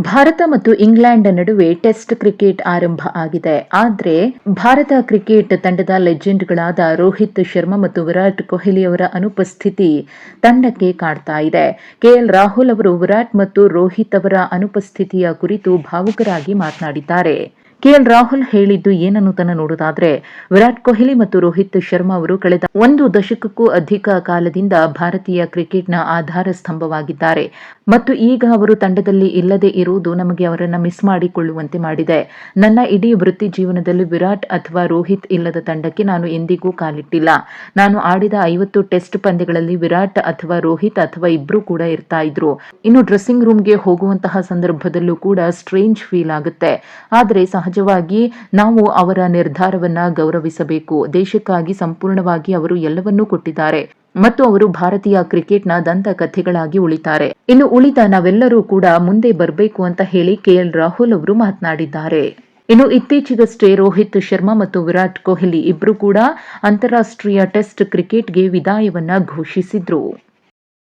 ಭಾರತ ಮತ್ತು ಇಂಗ್ಲೆಂಡ್ ನಡುವೆ test cricket ಆರಂಭ ಆಗಿದೆ. ಆದರೆ, ಭಾರತ ಕ್ರಿಕೆಟ್ ತಂಡದ ಲೆಜೆಂಡ್ಗಳಾದ ರೋಹಿತ್ ಶರ್ಮಾ ಮತ್ತು ವಿರಾಟ್ ಕೊಹ್ಲಿ ಅವರ ಅನುಪಸ್ಥಿತಿ ತಂಡಕ್ಕೆ ಕಾಡ್ತಾ ಇದೆ. ಕೆಎಲ್ ರಾಹುಲ್ ಅವರು ವಿರಾಟ್ ಮತ್ತು ರೋಹಿತ್ ಅವರ ಅನುಪಸ್ಥಿತಿಯ ಕುರಿತು ಭಾವುಕರಾಗಿ ಮಾತನಾಡಿದ್ದಾರೆ. ಕೆಎಲ್ ರಾಹುಲ್ ಹೇಳಿದ್ದು ಏನನ್ನುವುದನ್ನು ನೋಡುವುದಾದ್ರೆ, ವಿರಾಟ್ ಕೊಹ್ಲಿ ಮತ್ತು ರೋಹಿತ್ ಶರ್ಮಾ ಅವರು ಕಳೆದ ಒಂದು ದಶಕಕ್ಕೂ ಅಧಿಕ ಕಾಲದಿಂದ ಭಾರತೀಯ ಕ್ರಿಕೆಟ್ನ ಆಧಾರ ಸ್ತಂಭವಾಗಿದ್ದಾರೆ. ಮತ್ತು ಈಗ ಅವರು ತಂಡದಲ್ಲಿ ಇಲ್ಲದೆ ಇರುವುದು ನಮಗೆ ಅವರನ್ನು ಮಿಸ್ ಮಾಡಿಕೊಳ್ಳುವಂತೆ ಮಾಡಿದೆ. ನನ್ನ ಇಡೀ ವೃತ್ತಿ ಜೀವನದಲ್ಲಿ ವಿರಾಟ್ ಅಥವಾ ರೋಹಿತ್ ಇಲ್ಲದ ತಂಡಕ್ಕೆ ನಾನು ಎಂದಿಗೂ ಕಾಲಿಟ್ಟಿಲ್ಲ. ನಾನು ಆಡಿದ ಐವತ್ತು ಟೆಸ್ಟ್ ಪಂದ್ಯಗಳಲ್ಲಿ ವಿರಾಟ್ ಅಥವಾ ರೋಹಿತ್ ಅಥವಾ ಇಬ್ರು ಕೂಡ ಇರ್ತಾ ಇದ್ರು. ಇನ್ನು ಡ್ರೆಸ್ಸಿಂಗ್ ರೂಮ್ಗೆ ಹೋಗುವಂತಹ ಸಂದರ್ಭದಲ್ಲೂ ಕೂಡ ಸ್ಟ್ರೇಂಜ್ ಫೀಲ್ ಆಗುತ್ತೆ. ಆದರೆ ಸಹಜವಾಗಿ ನಾವು ಅವರ ನಿರ್ಧಾರವನ್ನ ಗೌರವಿಸಬೇಕು. ದೇಶಕ್ಕಾಗಿ ಸಂಪೂರ್ಣವಾಗಿ ಅವರು ಎಲ್ಲವನ್ನೂ ಕೊಟ್ಟಿದ್ದಾರೆ. ಮತ್ತು ಅವರು ಭಾರತೀಯ ಕ್ರಿಕೆಟ್ನ ದಂತಕಥೆಗಳಾಗಿ ಉಳಿತಾರೆ. ಇನ್ನು ಉಳಿದ ನಾವೆಲ್ಲರೂ ಕೂಡ ಮುಂದೆ ಬರಬೇಕು ಅಂತ ಹೇಳಿ ಕೆಎಲ್ ರಾಹುಲ್ ಅವರು ಮಾತನಾಡಿದ್ದಾರೆ. ಇನ್ನು ಇತ್ತೀಚೆಗಷ್ಟೇ ರೋಹಿತ್ ಶರ್ಮಾ ಮತ್ತು ವಿರಾಟ್ ಕೊಹ್ಲಿ ಇಬ್ರು ಕೂಡ ಅಂತಾರಾಷ್ಟ್ರೀಯ ಟೆಸ್ಟ್ ಕ್ರಿಕೆಟ್ಗೆ ವಿದಾಯವನ್ನ ಘೋಷಿಸಿದ್ರು.